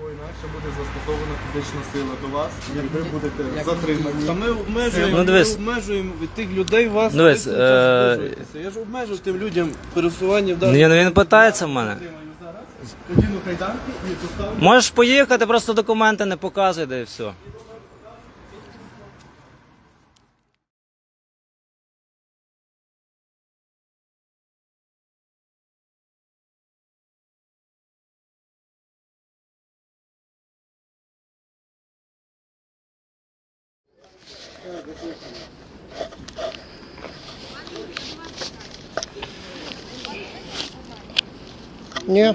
бо інакше буде застосована фізична сила до вас, і ви будете затримані. Та ми обмежуємо, Ну, дивись. ми обмежуємо від тих людей вас. Дивись, ви цим е, обмежуєтеся. Я ж обмежив тим людям пересування в Ну, даному. я- він питається в мене. Затримаю зараз, кайданки і поставлю. Можеш поїхати, просто документи не показуй, да і все. Ні.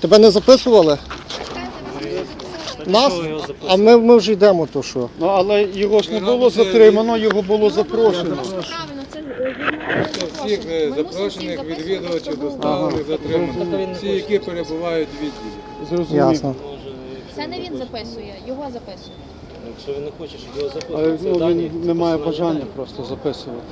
Тебе не записували? Нас? А ми, ми вже йдемо, то що? Ну, але його ж не було затримано, його було запрошено. Правильно, це е, Всіх е, запрошених відвідувачів доставили затриманих. Всі, які перебувають в відділі. Ясно. Це не він записує, його записує. Якщо він не хоче, щоб його Але ну, він не має бажання просто записувати.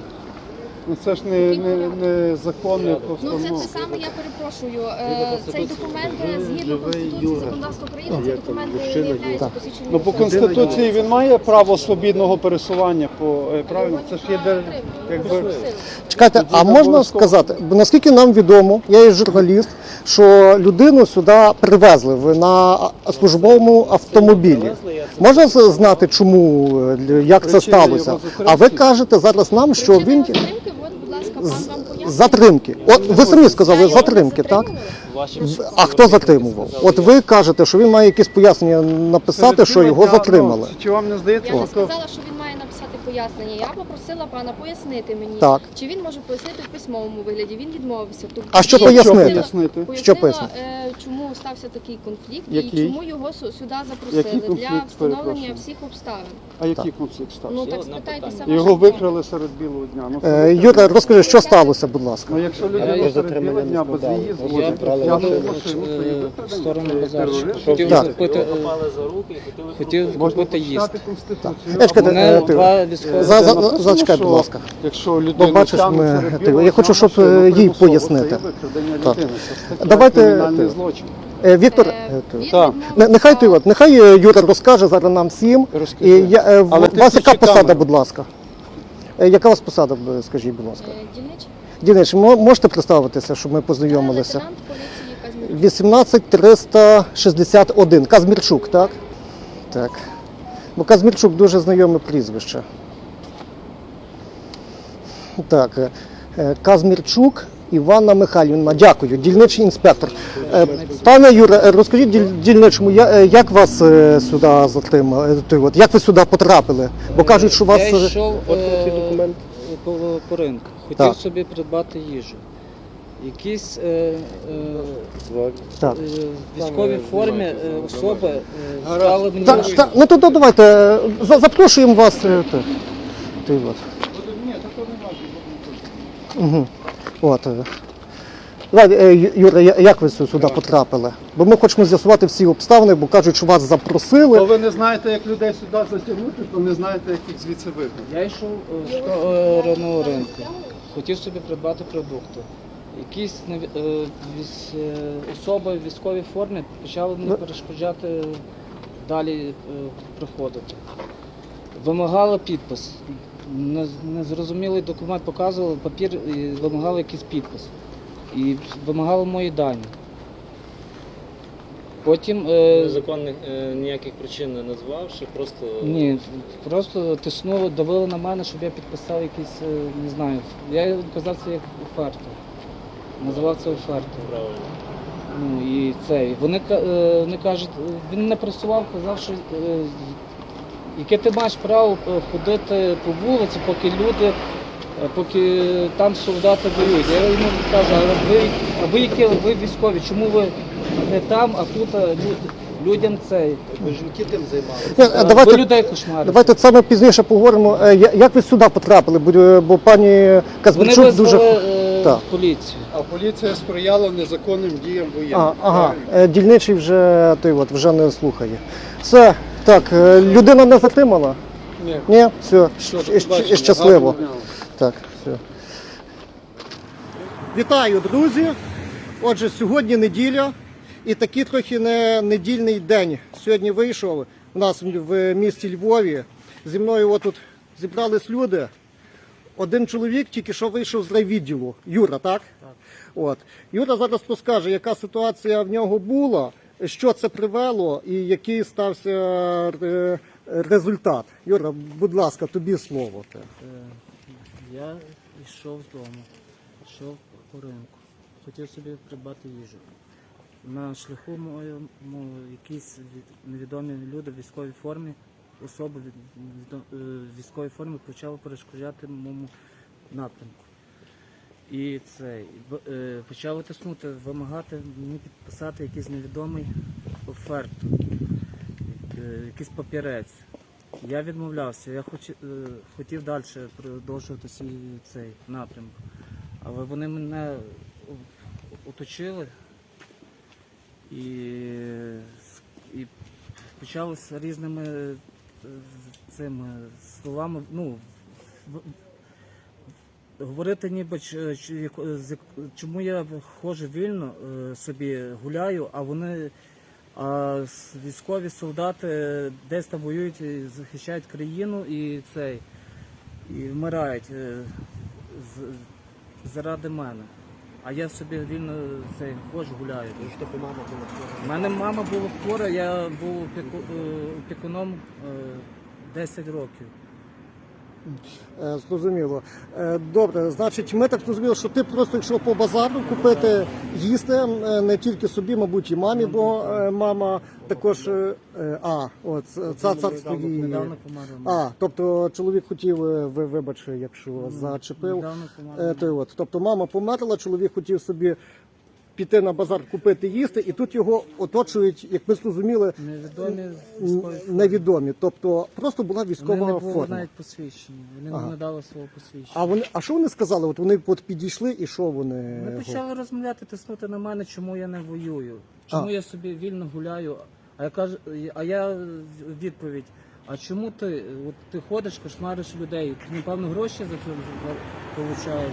Ну це ж не, не, не законне Ну це Ну, те саме, я перепрошую. Е, Цей документ е, згідно конституції законодавства України, цей документ не є посвідченням. ну по конституції він має право свобідного пересування по е, правильно. Це ж є де, якби Чекайте, а можна сказати, бо наскільки нам відомо, я є журналіст, що людину сюди привезли в- на службовому автомобілі. Можна з- знати, чому, е, як це Причини сталося? А ви затримки? кажете зараз нам, що він затримки, затримки. От ви самі сказали затримки, так? А хто затримував? От ви кажете, що він має якісь пояснення написати, що його затримали. Чи вам не здається, Я не то сказала, що він пояснення. Я попросила пана пояснити мені, Так. чи він може пояснити в письмовому вигляді. Він відмовився. Тобто А що я пояснити? пояснила- Пояснити? Пояснила, Що пояснити? е, чому стався такий конфлікт Який? і чому його су- сюди запросили Який конфлікт, для встановлення перепрошую? всіх обставин. А який конфлікт стався? Ну так спитайтеся. Його викрали серед білого дня. Ну, Е, Юра, розкажи, що сталося, будь ласка. Ну, якщо людина серед білого дня без її згоди, Я брали взяти машину, машину, то е, в сторону Це базарчика. терорист. Хотів Так. купити, е, хотів купити їсти. Конституцію. Я чекайте, Мене е, ти- два військові За- за- Написано, зачекай, будь що ласка. Якщо Бо людина бачиш, ми- ти- я хочу, щоб, е, їй пояснити. Так. людини. Давайте, кримінальний злочин. Е, Віктор, Е, е, ти- Так. не- нехай ти от, нехай е, Юра розкаже зараз нам всім. Розкажи. І я, е, в- Але у ти вас яка включи посада, камеру. будь ласка? Е, Яка у вас посада, б- скажіть, будь ласка? Е, Дільнич? Дінич, мо- можете представитися, щоб ми познайомилися? Лейтенант поліції Казмірчук. 18361. Казмірчук, так? Так. Бо Казмірчук дуже знайоме прізвище. Так. е, е, Казмірчук Іванна Михайлівна. Дякую, дільничний інспектор. Е, Пане Юре, розкажіть дільничому, як вас сюди затримали? Як ви сюди потрапили? Бо кажуть, що вас. Я йшов е, по, по ринку, хотів Так. собі придбати їжу. Якісь е, е, Так. військовій формі е, особи е, стали мені. Та, та, ну то, то давайте, запрошуємо вас. е. Ти от. Угу. От. е. Е, Юра, як ви сюди потрапили? Бо ми хочемо з'ясувати всі обставини, бо кажуть, що вас То запросили. ви не знаєте, як людей сюди затягнути, то не знаєте, як їх звідси вигнати. Я йшов е, з сторону ринку, хотів собі придбати продукти. Якісь е, е, особи в військовій формі почали мені Ну. перешкоджати далі е, приходити. Вимагали підпис. Не- Незрозумілий документ показували, папір і вимагали якийсь підпис. І вимагали мої дані. Потім е, Незаконних е, ніяких причин не назвавши, просто ні, просто тиснули, давили на мене, щоб я підписав якісь, е, не знаю. Я казав це як оферту. Називав це офертою. правильно. Ну і це. Вони, ка- е, вони кажуть, е, він не пресував, казав, що е, яке ти маєш право е, ходити по вулиці, поки люди, е, поки там солдати воюють. Я йому кажу, а ви, а ви які ви військові, чому ви не там, а тут е, лю- людям цей. Ні, е, Ви Давайте, людей кошмарите. давайте це ми пізніше поговоримо. Як ви сюди потрапили? Бо, бо пані Вони дуже. е, Так. поліцію. А поліція сприяла незаконним діям воєнних. Ага, правильно? е, дільничий вже той от, вже не слухає. Все, так, е, людина не затримала? Ні. Ні, все, Що, побачення, щасливо. гарного дня. Так, все. Вітаю, друзі. Отже, сьогодні неділя, І такий трохи не недільний день сьогодні вийшов у нас в місті Львові. Зі мною отут зібрались люди. Один чоловік тільки що вийшов з райвідділу. Юра, так? Так. От. Юра зараз розкаже, яка ситуація в нього була, що це привело і який стався е, результат. Юра, будь ласка, тобі слово. Е, Я йшов з дому, йшов по ринку, хотів собі придбати їжу. На шляху моєму якісь невідомі люди в військовій формі, особи е, в військовій формі почали перешкоджати моєму напрямку. І це е, почали тиснути, вимагати мені підписати якийсь невідомий оферту, е, якийсь папірець. Я відмовлявся, я хоч, е, хотів далі продовжувати свій цей напрямок. Але вони мене оточили і, і почали з різними цими словами. Ну, говорити ніби чому я ходжу вільно е, собі гуляю, а вони а військові солдати десь там воюють і захищають країну і цей і вмирають е, заради мене. А я собі вільно цей ходжу, гуляю. У мене мама була хвора, я був е, опікуном е, 10 років. Е, Зрозуміло. Е, Добре, значить, ми так зрозуміли, що ти просто йшов по базару купити їсти е, не тільки собі, мабуть, і мамі, бо мама також. А, от це царство її. Недавно померла. А, тобто чоловік хотів, ви вибач, якщо зачепив. Недавно померла. От, тобто мама померла, чоловік хотів собі піти на базар купити їсти, і тут його оточують, як ми зрозуміли, Невідомі військові. невідомі. Тобто просто була Вони військова не були форма. навіть посвідчені. Вони Ага. не дали свого посвідчення. А вони, а що вони сказали? От вони от підійшли і що вони? Ми почали розмовляти, тиснути на мене, чому я не воюю, чому А. я собі вільно гуляю. А я кажу, а я в відповідь. А чому ти? От ти ходиш, кошмариш людей? Ти, напевно, гроші за це получаєш.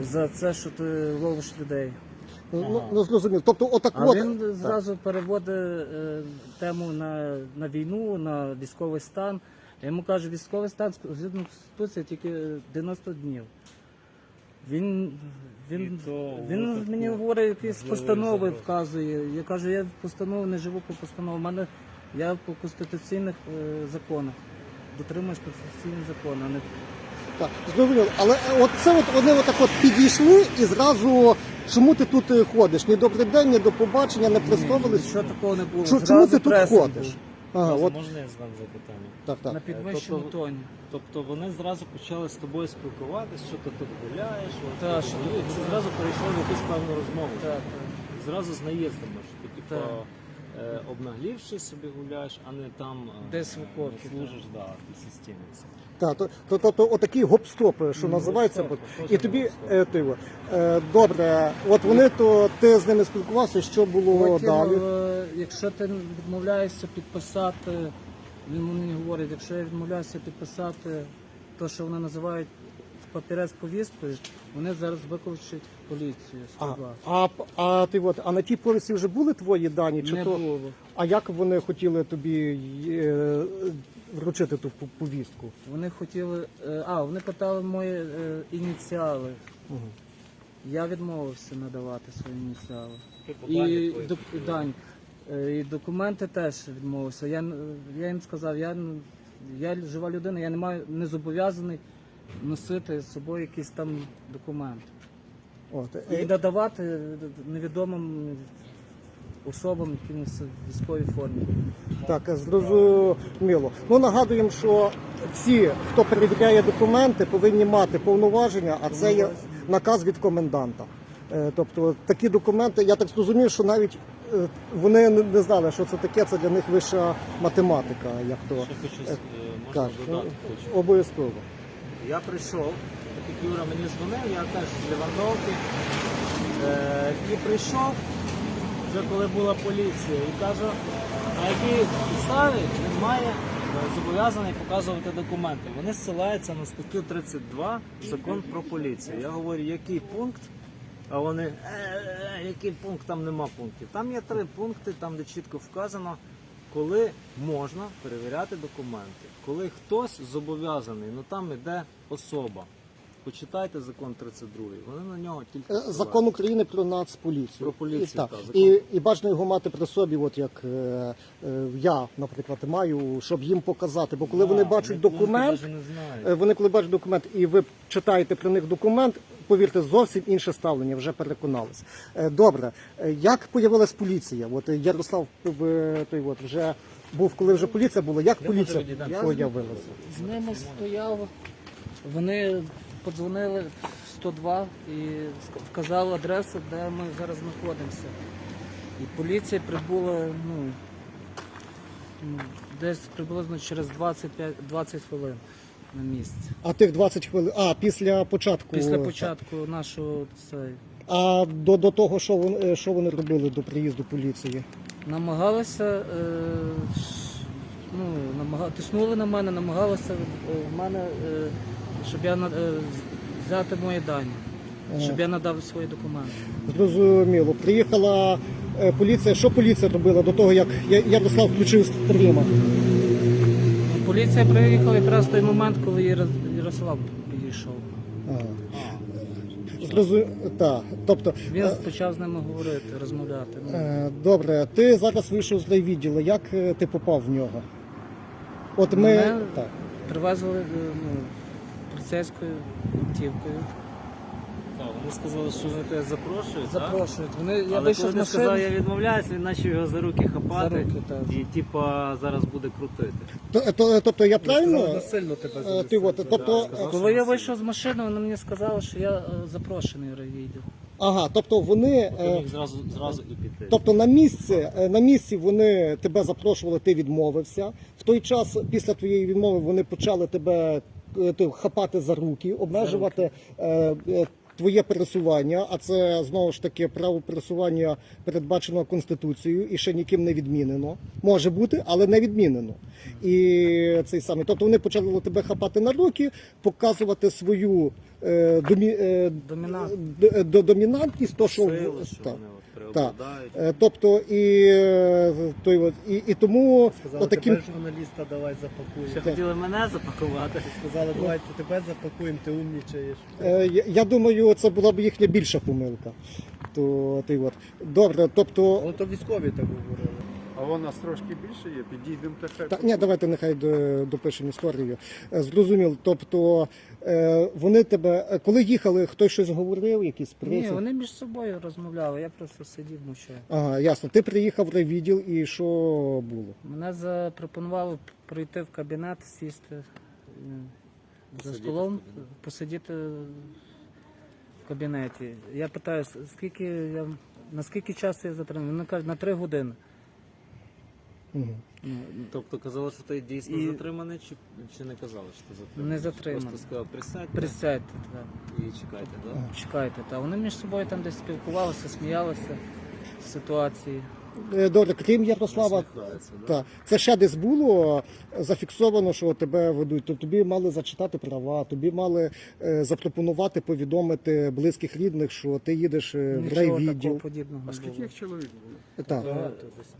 За це, що ти ловиш людей. Ну, ну зрозуміло. Тобто, отак А от. він Так. зразу переводить е, тему на, на війну, на військовий стан. Я йому кажу, військовий стан згідно Конституції тільки 90 днів. Він, він, він мені говорить, якісь постанови вказує. Я кажу, я постанови не живу по постановам. У мене я по конституційних е, законах. Дотримуюсь конституційних законів, а не Так, зрозуміло. Але от це от вони отак от підійшли і зразу. Чому ти тут е, ходиш? Ні добрий день, ні до побачення, не представились. що такого не було. Чому, чому Зразу ти тут пресинг ходиш? був. Ага, от, Можна я задам запитання? так, На так. підвищеному Тобто- тоні. Тобто вони зразу почали з тобою спілкуватися, що ти тут гуляєш, от, Та, що тут це зразу перейшло в якусь певну розмову. Так, так. Зразу з наїздами, що ти типу, Так. е, обнаглівши собі гуляєш, а не там е, Десь в окопі, служиш да, в системі. Так, то, то, тобто отакий гоп-стоп, що називається. гоп-стоп. І тобі е, ти, е, добре, от вони то ти з ними спілкувався, що було Потім, далі? е, якщо ти відмовляєшся підписати, він мені говорить, якщо я відмовляюся підписати те, що вони називають папірець повісткою, вони зараз викличуть поліцію А, 102. а, а ти от, а на тій повісті вже були твої дані? Чи Не то, було. А як вони хотіли тобі е, вручити ту повістку? Вони хотіли. е, А, вони питали мої е, ініціали. Я відмовився надавати свої ініціали. І, док- дань. Е, і документи теж відмовився. Я, н- я їм сказав, я, н- я жива людина, я не маю не зобов'язаний носити з собою якийсь там документ. От, І е, надавати невідомим особам якимось в військовій формі. Так, зрозуміло. Ну нагадуємо, що всі, хто перевіряє документи, повинні мати повноваження, а це є наказ від коменданта. Е, Тобто такі документи, я так зрозумів, що навіть е, вони не не знали, що це таке, це для них вища математика, як то Ще хочу, е, можна кажуть. додати хочу. Обов'язково. Я прийшов, так як Юра мені дзвонив, я теж з Лівандовки. Е, і прийшов, вже коли була поліція, і кажу, на якій підставі він має е, зобов'язаний показувати документи. Вони ссилаються на статтю 32 закон про поліцію. Я говорю, який пункт А вони, е, е, який пункт там нема пунктів. Там є три пункти, там де чітко вказано, коли можна перевіряти документи. Коли хтось зобов'язаний, ну там іде особа. Почитайте закон 32. Вони на нього тільки Е, Закон. України про нацполіцію. Про поліцію, І, так. так, закон. і, і бажано його мати при собі, от як е, е, я, наприклад, маю, щоб їм показати. Бо коли вони бачать документ, не знають. Е, Вони коли бачать документ і ви читаєте про них документ, повірте, зовсім інше ставлення, вже переконались. Е, Добре, Е, як появилась поліція? От е, Ярослав в той от вже був, коли вже поліція була. Як поліція Я появилася? З ними стояв, вони подзвонили в 102 і вказали адресу, де ми зараз знаходимося. І поліція прибула ну, ну, десь приблизно через 25, 20 хвилин на місці. А тих 20 хвилин. А після початку. Після початку нашого цей, А до, до того, що вони, е, що вони робили до приїзду поліції? намагалися, е, ш- ну, намага, тиснули на мене, намагалися е, в мене, е, щоб я на- е, взяти мої дані, щоб я надав свої документи. Зрозуміло. Приїхала е, поліція. Що поліція робила до того, як Я- Ярослав включив стріма? Поліція приїхала якраз в той момент, коли Яро- Ярослав підійшов. Зрозу... Так, тобто, Він е, почав з ними говорити, розмовляти. Ну, е, добре, ти зараз вийшов з райвідділу. Як е, ти попав в нього? От ми. Мене Так. привезли е, ну, поліцейською автівкою. Так, вони сказали, що вони тебе запрошують. Запрошують. Вони, я Але вийшов коли з машини. сказав, я відмовляюся, він почав його за руки хапати. За руки, так. І типа зараз буде крутити. То, то, тобто я правильно? Сильно тебе Е, Ти, от, тобто, е, Коли я вийшов з машини, вони мені сказали, що я е, запрошений в райвідділ. ага, тобто вони. Ти е, міг зразу, зразу і піти. Тобто на місці, е, на місці вони тебе запрошували, ти відмовився. В той час, після твоєї відмови, вони почали тебе хапати за руки, обмежувати е, е, твоє пересування. А це знову ж таки право пересування передбачено Конституцією і ще ніким не відмінено. Може бути, але не відмінено. І цей самий. Тобто вони почали тебе хапати на руки, показувати свою е, домі, е, Домінант. д- д- домінантність, то що Сили, що так. вони от Так. преобладають. Е, Тобто і, е, той от, і, і тому отаким, журналіста давай запакуємо. Ще хотіли мене запакувати. Сказали, давайте тебе запакуємо, ти умнічаєш. е, я- я думаю, це була б їхня більша помилка. То, той от. Добре, тобто. Ну то військові так говорили. А у нас трошки більше є, підійдемо та хай. Та, ні, давайте нехай до- допишемо історію. Е, Зрозуміло. Тобто е, вони тебе, е, коли їхали, хтось щось говорив, якісь Ні, принцип? вони між собою розмовляли, я просто сидів мовчав. Ага, ясно. Ти приїхав в райвідділ і що було? Мене запропонували прийти в кабінет, сісти е, за столом, посидіти в кабінеті. Я питаю, «С- скільки я, на скільки часу я затриманий? Вони кажуть, на три години. Угу. Тобто казали, що ти дійсно І- затриманий, чи, чи не казали, що ти затриманий? Не затриманий. Просто сказав, присядьте Присядьте, так. і чекайте, так? Чекайте. Та вони між собою там десь спілкувалися, сміялися з ситуації. Е, Добре, крім Ярослава? Так, це ще десь було зафіксовано, що тебе ведуть. Тобто тобі мали зачитати права, тобі мали е, запропонувати повідомити близьких рідних, що ти їдеш е, в Нічого такого райвідділ. подібного А скільки було. їх чоловік було? Так.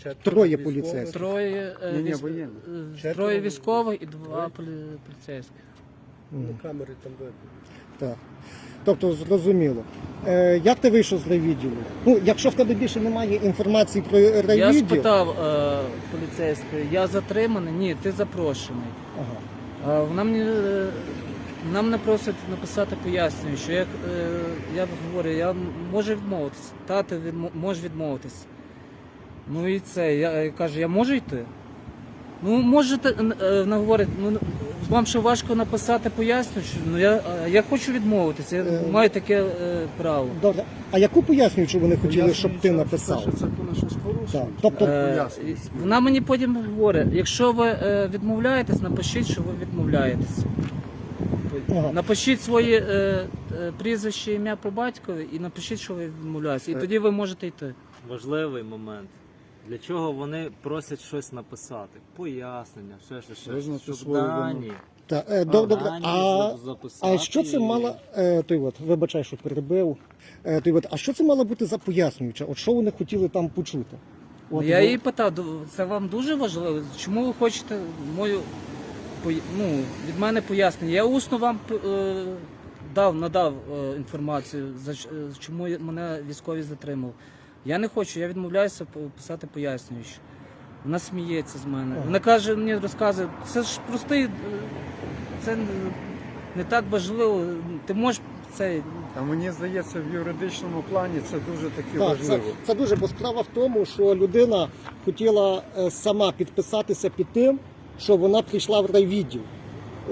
Четверо Троє поліцейських. Троє, е, військ- воєнних. е, Четверо троє військових і два полі- поліцейських. Ну, камери там видно. Так. Тобто зрозуміло. Е, як ти вийшов з райвідділу? Ну, якщо в тебе більше немає інформації про Я райвідділ. спитав е, поліцейської, я затриманий? Ні, ти запрошений. Ага. А вона мені е, вона мене просить написати пояснення, що як е, я говорю, я можу відмовитися. Тато відмо, може відмовитися. Ну і це, я, я кажу, я можу йти? Ну, можете, е, вона говорить, ну вам ще важко написати що ну я, е, я хочу відмовитися, я Е. маю таке е, право. Добре. А яку пояснюючу вони хотіли, щоб ти написав? Що це щось Так. Тобто, Е, вона мені потім говорить, якщо ви е, відмовляєтесь, напишіть, що ви відмовляєтесь. Ага. Напишіть своє е, е, прізвище, ім'я по батькові і напишіть, що ви відмовляєтесь. І Е. тоді ви можете йти. Важливий момент. Для чого вони просять щось написати? Пояснення, ще ще ще. Визнати Щоб свою дані, вину. Та, е, до- добре, Аналіз, а, записати а що це мало, е, той от, вибачай, що перебив, е, той от, а що це мало бути за пояснююче? От що вони хотіли там почути? От, я її питав, «Ду- це вам дуже важливо? Чому ви хочете мою пої- ну, від мене пояснення? Я усно вам е, дав, надав е, інформацію, за ч- е, чому я- мене військові затримав. Я не хочу, я відмовляюся писати пояснюючи. Вона сміється з мене. Вона каже, мені розказує, це ж простий, е, це не- так важливо. Ти можеш цей. А мені здається, в юридичному плані це дуже таки Так, важливо. це дуже, бо справа в тому, що людина хотіла е, сама підписатися під тим, що вона прийшла в райвідділ.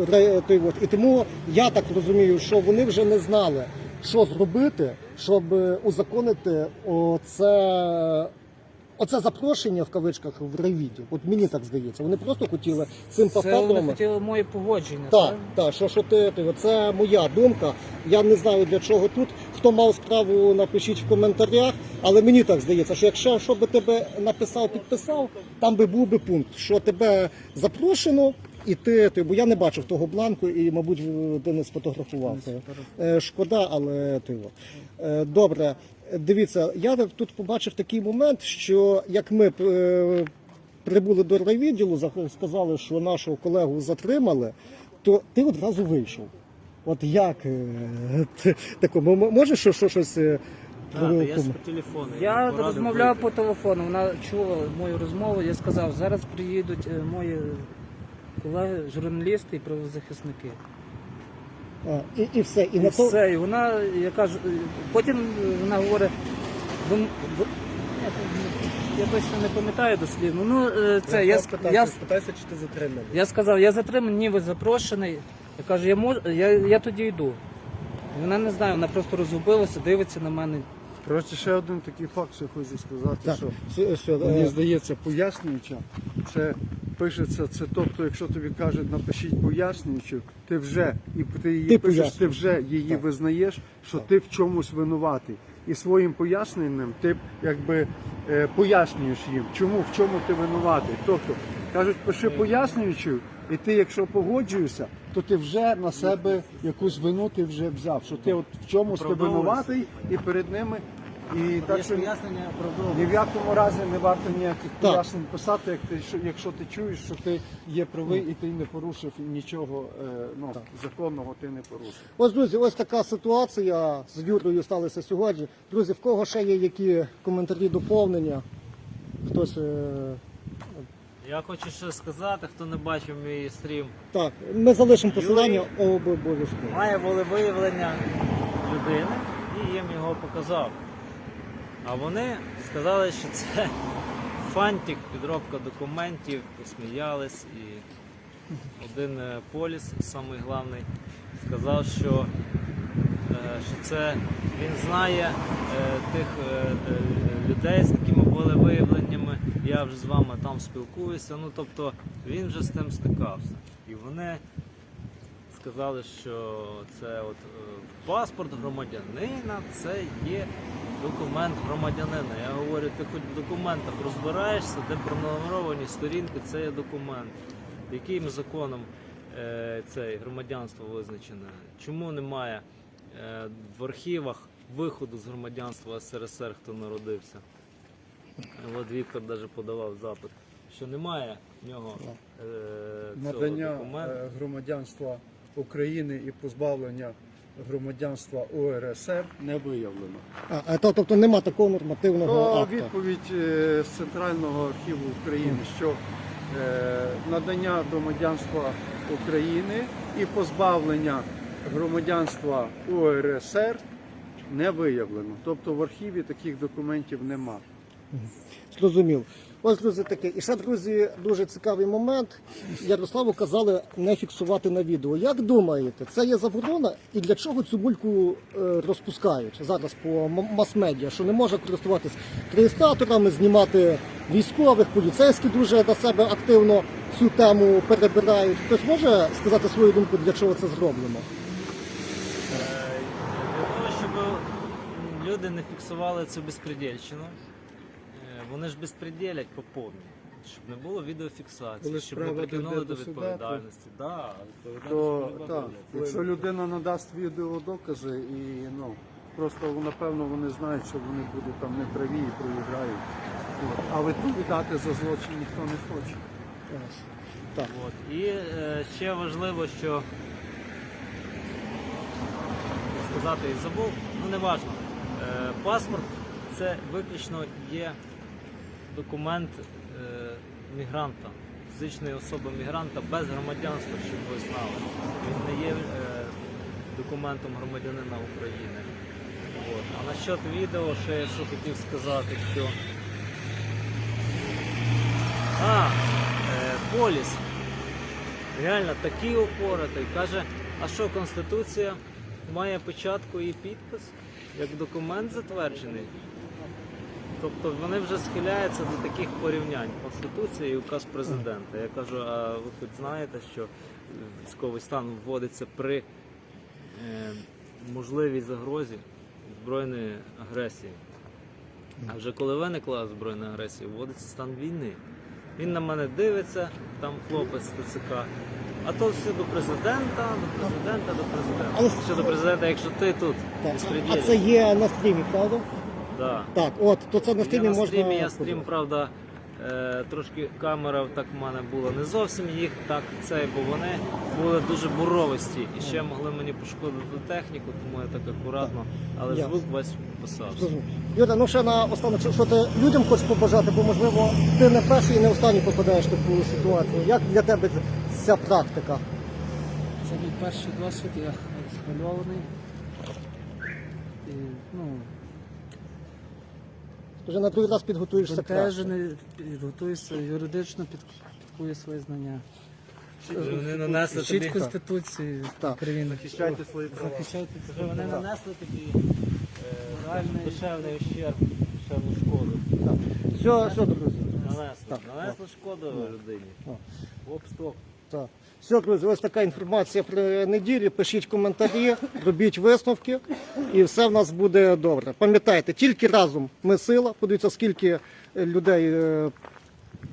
Рай- той от. І тому я так розумію, що вони вже не знали, що зробити, щоб узаконити оце, оце запрошення в кавичках в райвідділ. От мені так здається. Вони просто хотіли цим Це вони папером. хотіли моє погодження. Так, так, що, що ти, ти, це моя думка. Я не знаю для чого тут. Хто мав справу, напишіть в коментарях. Але мені так здається, що якщо що би тебе написав, підписав, там би був би пункт, що тебе запрошено, і ти, ти бо я не бачив того бланку, і, мабуть, ти не сфотографував. Е, Шкода, але ти. Е, Добре, дивіться, я тут побачив такий момент, що як ми. е, прибули до райвідділу, сказали, що нашого колегу затримали, то ти одразу вийшов. От як е, ти- такому можеш що, що щось е, Так, я телефону. Я розмовляв по телефону, вона чула мою розмову. Я сказав, зараз приїдуть е, мої колеги, журналісти і правозахисники. а, і, і все. І, І на то все, і вона, я кажу, потім вона говорить, ви, м- ви- я, я точно не пам'ятаю дослівно. Ну е, це я, с- я, с- Спитайся, чи ти затриманий. я сказав, я затриманий, ні, ви запрошений. Я кажу, я можу, я, я тоді йду. Вона не знає, вона просто розгубилася, дивиться на мене. Коротше, ще один такий факт, що хочу сказати, так, що все, все, мені е, здається, пояснююча, це пишеться, це тобто, якщо тобі кажуть, напишіть пояснюючу, ти вже і ти її Ти пишеш, ти вже її Так. визнаєш, що ти в чомусь винуватий. І своїм поясненням ти якби е, пояснюєш їм, чому в чому ти винуватий. Тобто кажуть, пиши пояснюючу, і ти, якщо погоджуєшся, то ти вже на себе якусь вину ти вже взяв, що ти от в чомусь ти винуватий і перед ними. І так що пояснення ні в якому разі не варто ніяких Так. пояснень писати, як ти, що, якщо ти чуєш, що ти є правий і ти не порушив нічого е, ну, законного ти не порушив. Ось, друзі, ось така ситуація з Юрою сталася сьогодні. Друзі, в кого ще є які коментарі доповнення? Хтось. е, Я хочу ще сказати, хто не бачив мій стрім. Так, ми залишимо посилання обов'язково. Має волевиявлення людини і їм його показав. А вони сказали, що це фантик, підробка документів, посміялись і один е, поліс, самий головний, сказав, що, е, що це він знає е, тих людей з такими волевиявленнями. Я вже з вами там спілкуюся. Ну тобто він вже з тим стикався. І вони сказали, що це от паспорт громадянина, це є документ громадянина. Я говорю, ти хоч в документах розбираєшся, де пронумеровані сторінки, це є документ. Яким законом е, це громадянство визначене? Чому немає е, в архівах виходу з громадянства СРСР, хто народився? От Віктор навіть подавав запит, що немає в нього е, цього Надання документу. е, громадянства України і позбавлення громадянства УРСР не виявлено. А, а, то- тобто нема такого нормативного То акту. відповідь е, з Центрального архіву України, що е, надання громадянства України і позбавлення громадянства УРСР не виявлено. Тобто в архіві таких документів нема. Зрозумів. Ось, друзі, таке. І ще, друзі, дуже цікавий момент. Ярославу казали не фіксувати на відео. Як думаєте, це є заборона і для чого цю бульку е, розпускають зараз по мас-медіа, що не може користуватись реєстраторами, знімати військових, поліцейські дуже на себе активно цю тему перебирають. Хтось може сказати свою думку, для чого це зроблено? Е, Для того, щоб люди не фіксували цю безпредельщину, е, вони ж безпреділять по повній. щоб не було відеофіксації, Коли щоб не справа притягнули дійде до до суда, відповідальності. Да, відповідальність То так, буде. якщо людина надасть відеодокази і ну просто напевно вони знають, що вони будуть там неправі і проіграють. От. А відповідати за злочин ніхто не хоче. От. І е, ще важливо, що сказати і забув, ну не важливо. Е, паспорт це виключно є документ е, мігранта, фізичної особи мігранта без громадянства, щоб ви знали. Він не є е, документом громадянина України. От. А насчет відео, ще я що хотів сказати, що. А, е, поліс. Реально такий опоротий. Каже, а що Конституція має печатку і підпис, як документ затверджений. Тобто вони вже схиляються до таких порівнянь Конституція і указ президента. Я кажу, а ви хоч знаєте, що військовий стан вводиться при е, можливій загрозі збройної агресії. А вже коли виникла збройна агресія, вводиться стан війни. Він на мене дивиться, там хлопець ТЦК. А то все до президента, до президента, до президента. Але- Що до президента, якщо ти тут, Так. А це є на стрімі, правда? Да. Так, от, то це на стрімі я на можна. стрімі, я стрім, правда, е, трошки камера так в мене була не зовсім їх так цей, бо вони були дуже буровисті і ще могли мені пошкодити техніку, тому я так акуратно, але Ясно. звук весь писався. Юра, ну ще на останок, що- що ти людям хочеш побажати, бо можливо ти не перший і не останній попадаєш в таку ситуацію. Як для тебе ця практика? Це мій перший досвід, я схвильований. І, ну, Вже на другий раз підготуєшся краще. збентежений, підготуюся юридично, під, підкую свої знання. Вони нанесли Вчить тобі, Конституції Так. України. Захищайте свої права. Захищайте Вже вони нанесли такий е, реальний душевний ущерб, душевну шкоду. Все, все, друзі. Нанесли, Так. нанесли шкоду людині. Оп-стоп. Так. Все, друзі, ось така інформація про неділю. Пишіть коментарі, робіть висновки, і все в нас буде добре. Пам'ятайте, тільки разом ми сила. Подивіться, скільки е, людей е,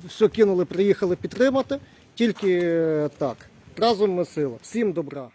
все кинули, приїхали підтримати. Тільки е, так. Разом ми сила. Всім добра.